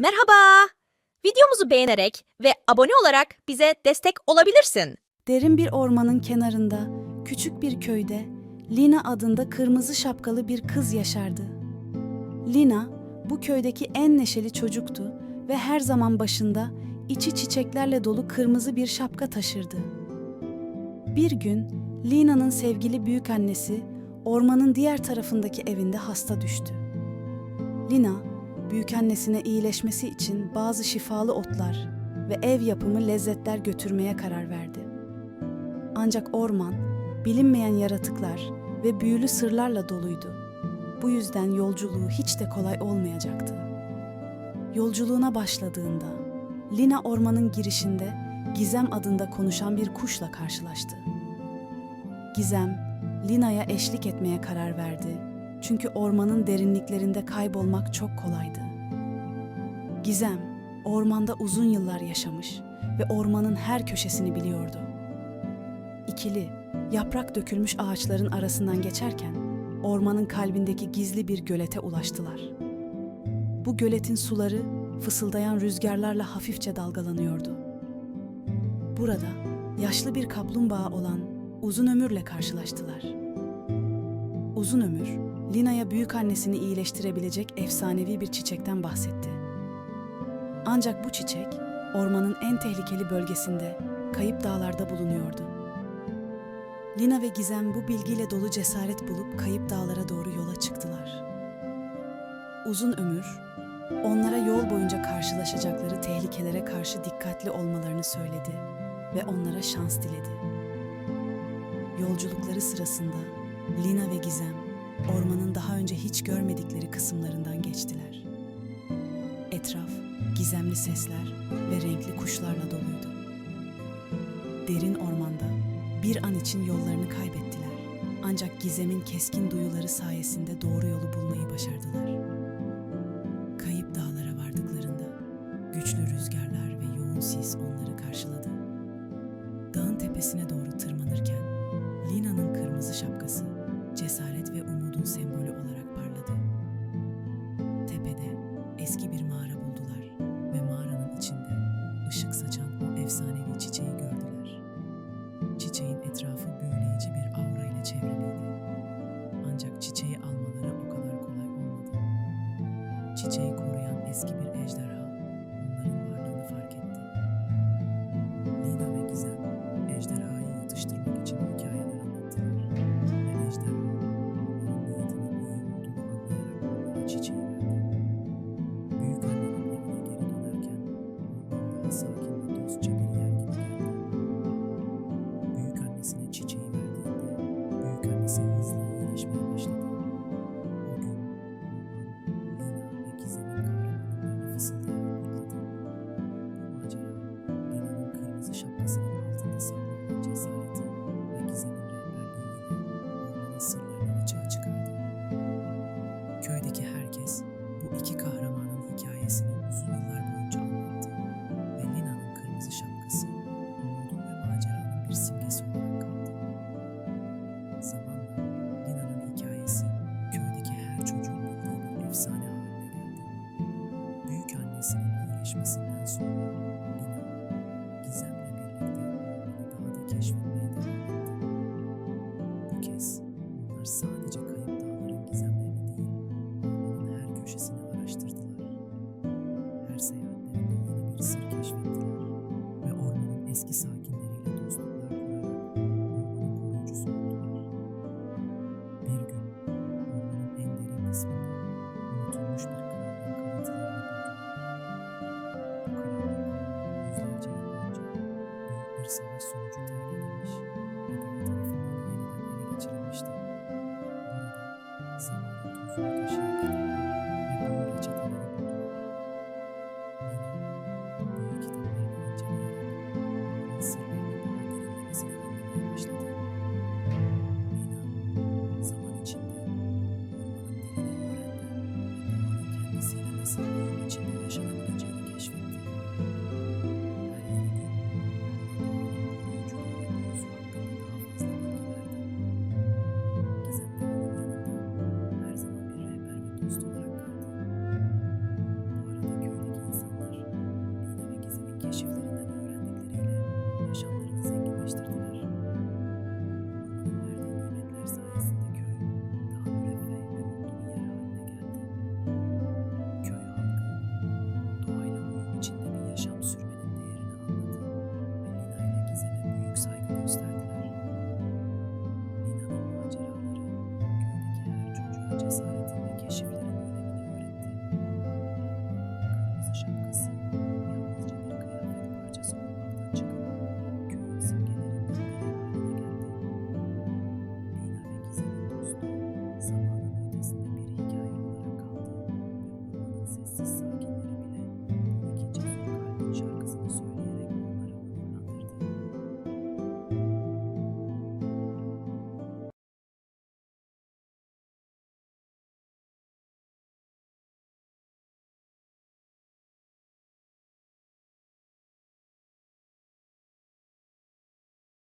Merhaba. Videomuzu beğenerek ve abone olarak bize destek olabilirsin. Derin bir ormanın kenarında, küçük bir köyde Lina adında kırmızı şapkalı bir kız yaşardı. Lina, bu köydeki en neşeli çocuktu ve her zaman başında içi çiçeklerle dolu kırmızı bir şapka taşırdı. Bir gün Lina'nın sevgili büyük annesi ormanın diğer tarafındaki evinde hasta düştü. Lina, büyükannesine iyileşmesi için bazı şifalı otlar ve ev yapımı lezzetler götürmeye karar verdi. Ancak orman, bilinmeyen yaratıklar ve büyülü sırlarla doluydu. Bu yüzden yolculuğu hiç de kolay olmayacaktı. Yolculuğuna başladığında, Lina ormanın girişinde Gizem adında konuşan bir kuşla karşılaştı. Gizem, Lina'ya eşlik etmeye karar verdi. Çünkü ormanın derinliklerinde kaybolmak çok kolaydı. Gizem, ormanda uzun yıllar yaşamış ve ormanın her köşesini biliyordu. İkili, yaprak dökülmüş ağaçların arasından geçerken ormanın kalbindeki gizli bir gölete ulaştılar. Bu göletin suları fısıldayan rüzgarlarla hafifçe dalgalanıyordu. Burada yaşlı bir kaplumbağa olan Uzun Ömür'le karşılaştılar. Uzun Ömür, Lina'ya büyük annesini iyileştirebilecek efsanevi bir çiçekten bahsetti. Ancak bu çiçek ormanın en tehlikeli bölgesinde, kayıp dağlarda bulunuyordu. Lina ve Gizem bu bilgiyle dolu cesaret bulup kayıp dağlara doğru yola çıktılar. Uzun ömür, onlara yol boyunca karşılaşacakları tehlikelere karşı dikkatli olmalarını söyledi ve onlara şans diledi. Yolculukları sırasında Lina ve Gizem ormanın daha önce hiç görmedikleri kısımlarından geçtiler. Etraf gizemli sesler ve renkli kuşlarla doluydu. Derin ormanda bir an için yollarını kaybettiler. Ancak Gizem'in keskin duyuları sayesinde doğru yolu bulmayı başardılar. Kayıp dağlara vardıklarında güçlü rüzgarlar ve yoğun sis onları karşıladı. Dağın tepesine doğru tırmanırken Lina'nın kırmızı şapkası cesaret ve umudun sembolü olarak parladı. Tepede eski bir çiçeği almaları o kadar kolay olmadı. Çiçeği koruyan eski bir keşfettiler ve ormanın eski sakinleriyle dostluklar kurarak ormanın koruyucusu oldular. Bir gün ormanın en derin kısmında unutulmuş bir krallığın kalıntılarını buldular. Bu krallık yüzlerce yıl önce büyük bir savaş sonucu terk edilmiş ve dağ tarafından yeniden ele geçirilmişti. Burada zamanın tuzunu taşıyan There's that.